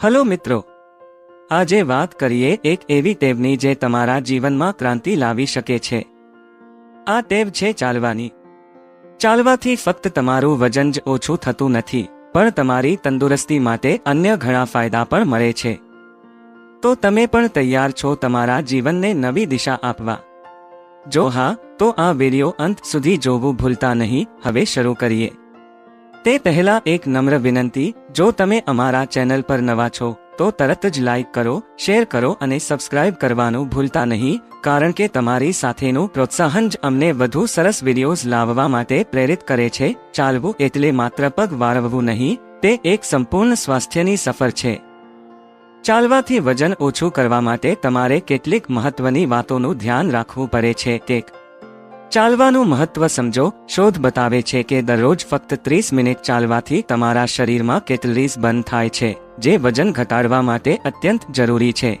Hello મિત્રો. આજે વાત કરીએ એક એવી ટેવની જે તમારા જીવનમાં ક્રાંતિ લાવી શકે છે. આ ટેવ છે ચાલવાની. ચાલવાથી ફક્ત તમારું વજન જ ઓછું થતું નથી, પણ તમારી તંદુરસ્તી માટે અન્ય ઘણા ફાયદા પણ મળે છે. તો તમે પણ તૈયાર છો તમારા જીવનને નવી દિશા આપવા. જો હા, તો આ વીડિયો અંત સુધી જોવું ભૂલતા નહીં, હવે શરૂ કરીએ. તે પહેલા એક નમ્ર વિનંતી જો તમે અમારા ચેનલ પર નવા છો, તો તરત જ લાઈક કરો, શેર કરો અને સબસ્ક્રાઇબ કરવાનું ભૂલતા નહીં, કારણ કે તમારી સાથેનું પ્રોત્સાહન જ અમને વધુ સરસ વિડીયોઝ લાવવા માટે પ્રેરિત કરે છે. ચાલવું એટલે માત્ર પગ વાળવવું નહીં, તે એક સંપૂર્ણ સ્વાસ્થ્યની સફર છે. ચાલવાથી વજન ઓછું કરવા માટે તમારે કેટલીક મહત્વની વાતોનું ધ્યાન રાખવું પડે છે એક ચાલવાનું મહત્વ સમજો. શોધ બતાવે છે કે દરરોજ ફક્ત ત્રીસ મિનિટ ચાલવાથી તમારા શરીરમાં કેટરીઝ બંધ થાય છે, જે વજન ઘટાડવા માટે અત્યંત જરૂરી છે.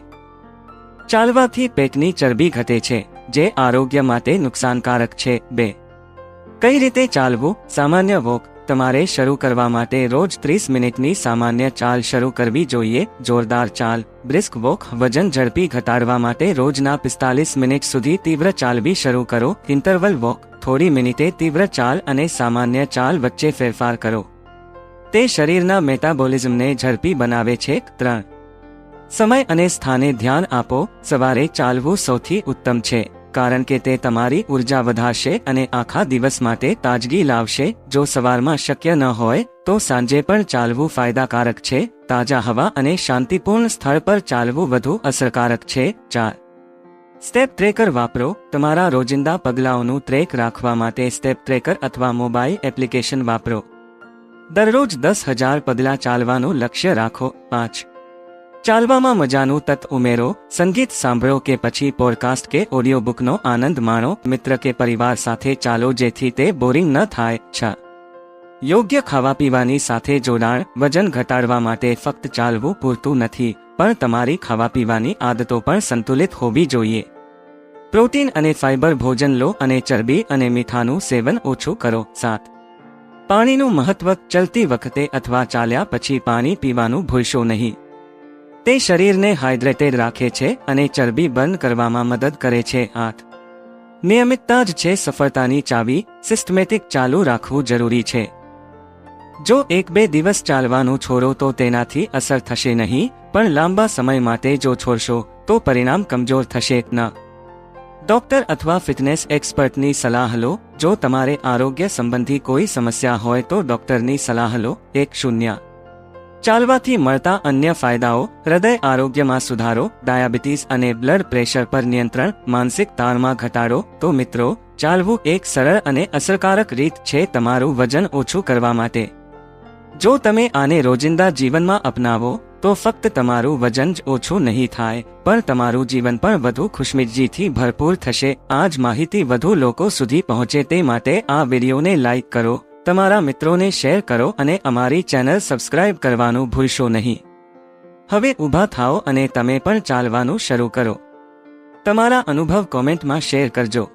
ચાલવાથી પેટની ચરબી ઘટે છે, જે આરોગ્ય માટે નુકસાનકારક છે. બે. કઈ રીતે ચાલવું? સામાન્ય વોક તમારે શરૂ કરવા માટે રોજ ત્રીસ મિનિટની સામાન્ય ચાલ શરૂ કરવી જોઈએ. જોરદાર ચાલ, બ્રિસ્ક વોક, વજન ઝડપી ઘટાડવા માટે રોજના પિસ્તાલીસ મિનિટ સુધી તીવ્ર ચાલવી શરૂ કરો. ઇન્ટરવલ વોક, થોડી મિનિટે તીવ્ર ચાલ અને સામાન્ય ચાલ વચ્ચે ફેરફાર કરો. તે શરીરના મેટાબોલિઝમને ઝડપી બનાવે છે. ત્રણ. સમય અને સ્થાને ધ્યાન આપો. સવારે ચાલવું સૌથી ઉત્તમ છે. કારણ કે તે તમારી ઊર્જા વધારશે અને આખા દિવસ માટે તાજગી લાવશે. જો સવારમાં શક્ય ન હોય, તો સાંજે પણ ચાલવું ફાયદાકારક છે. તાજા હવા અને શાંતિપૂર્ણ સ્થળ પર ચાલવું વધુ અસરકારક છે. ચાર. સ્ટેપ ટ્રેકર વાપરો. તમારા રોજિંદા પગલાઓનું ટ્રેક રાખવા માટે સ્ટેપ ટ્રેકર અથવા મોબાઈલ એપ્લિકેશન વાપરો. દરરોજ દસ હજાર પગલાં ચાલવાનું લક્ષ્ય રાખો. પાંચ. ચાલવામાં મજાનું તત્ ઉમેરો, સંગીત સાંભળો કે પછી પોડકાસ્ટ કે ઓડિયો બુકનો આનંદ માણો, મિત્ર કે પરિવાર સાથે ચાલો જેથી તે બોરિંગ ન થાય, છ. યોગ્ય ખાવા પીવાની સાથે જોડાણ, વજન ઘટાડવા માટે ફક્ત ચાલવું પૂરતું નથી, પણ તમારી ખાવા પીવાની આદતો પણ સંતુલિત હોવી જોઈએ. પ્રોટીન અને ફાઇબર ભોજન લો અને ચરબી અને મીઠાનું સેવન ઓછું કરો, સાત. પાણીનું મહત્વ, ચલતી વખતે અથવા ચાલ્યા પછી પાણી પીવાનું ભૂલશો નહીં. તે શરીરને હાઇડ્રેટેડ રાખે છે અને ચરબી બંધ કરવામાં મદદ કરે છે આઠ નિયમિતતા જ છે સફળતાની ચાવી સિસ્ટમેટિક ચાલુ રાખવું જરૂરી છે. જો એક બે દિવસ ચાલવાનું છોડો તો તેનાથી અસર થશે નહીં, પણ લાંબા સમય માટે જો છોડશો, તો પરિણામ કમજોર થશે ન. ડોક્ટર અથવા ફિટનેસ એક્સપર્ટની સલાહ લો, જો તમારે આરોગ્ય સંબંધી કોઈ સમસ્યા હોય તો ડોક્ટરની સલાહ લો, એક શૂન્ય. ચાલવાથી મળતા અન્ય ફાયદાઓ, હૃદય આરોગ્યમાં સુધારો, ડાયાબિટીસ અને બ્લડ પ્રેશર પર નિયંત્રણ, માનસિક તાણમાં ઘટાડો, તો મિત્રો, ચાલવું એક સરળ અને અસરકારક રીત છે તમારું વજન ઓછું કરવા માટે. જો તમે આને રોજિંદા જીવનમાં અપનાવો, તો ફક્ત તમારું વજન જ ઓછું નહીં થાય, પણ તમારું જીવન પણ વધુ ખુશમિજાજીથી ભરપૂર થશે. આ જ માહિતી વધુ લોકો સુધી પહોંચે તે માટે આ વિડીયોને લાઇક કરો. તમારા મિત્રોને શેર કરો અને અમારી ચેનલ સબસ્ક્રાઇબ કરવાનું ભૂલશો નહીં. હવે ઊભા થાઓ અને તમે પણ ચાલવાનું શરૂ કરો. તમારા અનુભવ કોમેન્ટમાં શેર કરજો.